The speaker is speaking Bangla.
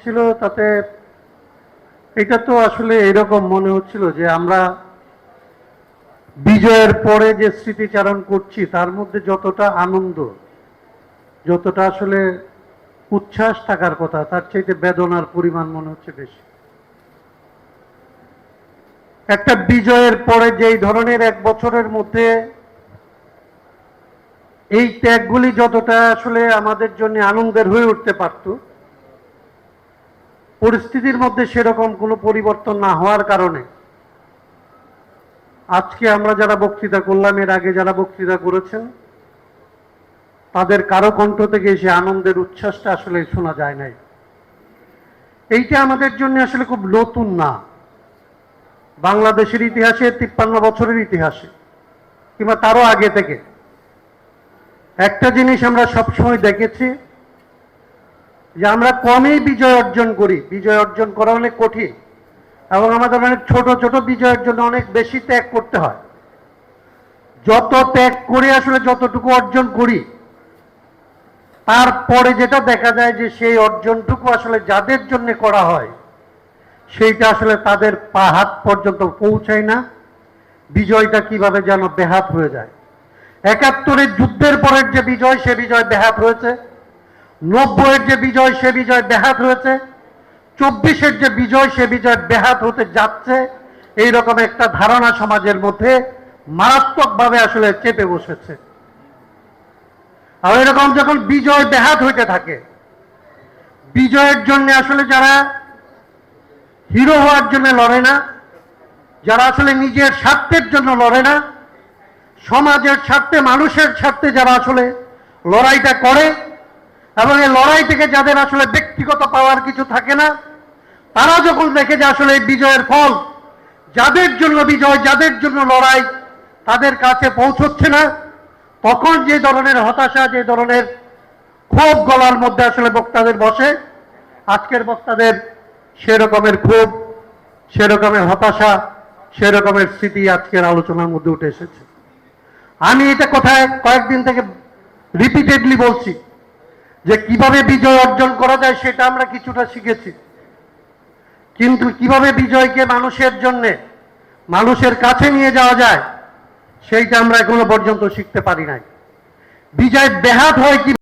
ছিল তাতে এটা তো আসলে এরকম মনে হচ্ছিল যে আমরা বিজয়ের পরে যে স্মৃতিচারণ করছি, তার মধ্যে যতটা আনন্দ, যতটা আসলে উচ্ছ্বাস থাকার কথা, তার চাইতে বেদনার পরিমাণ মনে হচ্ছে বেশি। একটা বিজয়ের পরে যেই ধরনের এক বছরের মধ্যে এই ত্যাগগুলি যতটা আসলে আমাদের জন্য আনন্দের হয়ে উঠতে পারত পরিস্থিতির মধ্যে সেরকম কোনো পরিবর্তন না হওয়ার কারণে আজকে আমরা যারা বক্তৃতা করলাম, এর আগে যারা বক্তৃতা করেছেন, তাদের কারও কণ্ঠ থেকে সে আনন্দের উচ্ছ্বাসটা আসলে শোনা যায় নাই। এইটা আমাদের জন্য আসলে খুব নতুন না। বাংলাদেশের ইতিহাসে, তিপ্পান্ন বছরের ইতিহাসে, কিংবা তারও আগে থেকে। একটা জিনিস আমরা সবসময় দেখেছি যে আমরা কমই বিজয় অর্জন করি। বিজয় অর্জন করা অনেক কঠিন। এবং আমাদের অনেক ছোট ছোট বিজয়ের জন্য অনেক বেশি ত্যাগ করতে হয়। যত ত্যাগ করে আসলে যতটুকু অর্জন করি, তারপরে যেটা দেখা যায় যে সেই অর্জনটুকু আসলে যাদের জন্য করা হয়, সেইটা আসলে তাদের পা হাত পর্যন্ত পৌঁছায় না। বিজয়টা কীভাবে যেন বেহাত হয়ে যায়। একাত্তরের যুদ্ধের পরের যে বিজয়, সে বিজয় ব্যাহাত হয়েছে। নব্বইয়ের যে বিজয়, সে বিজয় ব্যাহাত হয়েছে। চব্বিশের যে বিজয়, সে বিজয় ব্যাহাত হতে যাচ্ছে। এই রকম একটা ধারণা সমাজের মধ্যে মারাত্মকভাবে আসলে চেপে বসেছে। আর এরকম যখন বিজয় ব্যাহাত হইতে থাকে, বিজয়ের জন্য আসলে যারা হিরো হওয়ার জন্য লড়ে না, যারা আসলে নিজের স্বার্থের জন্য লড়ে না, সমাজের স্বার্থে, মানুষের স্বার্থে যারা আসলে লড়াইটা করে এবং এই লড়াই থেকে যাদের আসলে ব্যক্তিগত পাওয়ার কিছু থাকে না, তারা যখন দেখে যে আসলে এই বিজয়ের ফল, যাদের জন্য বিজয়, যাদের জন্য লড়াই, তাদের কাছে পৌঁছচ্ছে না, তখন যে ধরনের হতাশা, যে ধরনের ক্ষোভ গলার মধ্যে আসলে বক্তাদের বসে, আজকের বক্তাদের সেরকমের ক্ষোভ, সেরকমের হতাশা, সেরকমের স্মৃতি আজকের আলোচনার মধ্যে উঠে এসেছে। আমি এটা কোথায় কয়েকদিন থেকে রিপিটেডলি বলছি যে কীভাবে বিজয় অর্জন করা যায় সেটা আমরা কিছুটা শিখেছি। কিন্তু কীভাবে বিজয়কে মানুষের জন্য, মানুষের কাছে নিয়ে যাওয়া যায়, সেইটা আমরা এখনও পর্যন্ত শিখতে পারি নাই। বিজয় ব্যাহাত হয় কি